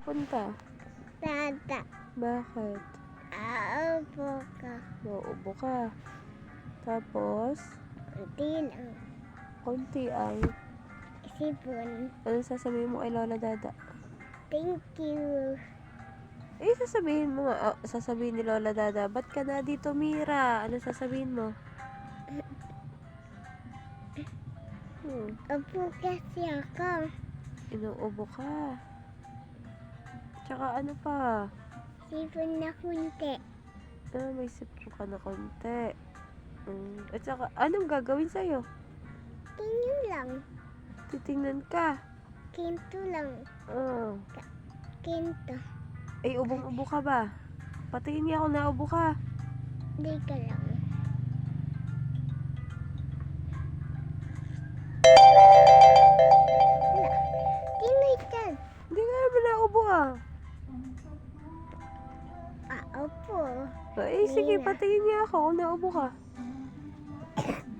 Punta. Tata. Bakit? Aapo ka. Nauubo ka. Tapos, Unti lang. konti ang... Sipon. Ano sasabihin mo kay Lola Dada? Thank you. Eh, sasabihin mo nga. Oh, sasabihin ni Lola Dada, ba't ka na dito, Mira? Ano sasabihin mo? Hmm, Apo kasi ako. inuubo ka. Tsaka ano pa? Sipon na kunti. Ah, may sipro ka na konti. Hmm. At saka, anong gagawin sa'yo? Tingin lang. Titingnan ka. Kinto lang. Oh. Kinto. Ay, ubong-ubo ka ba? Patingin nga ako na ubo ka. Di ka lang. Hindi nga naman naubo ah. Ah, Paupo. Ay, sige, patingin niya ako kung ka.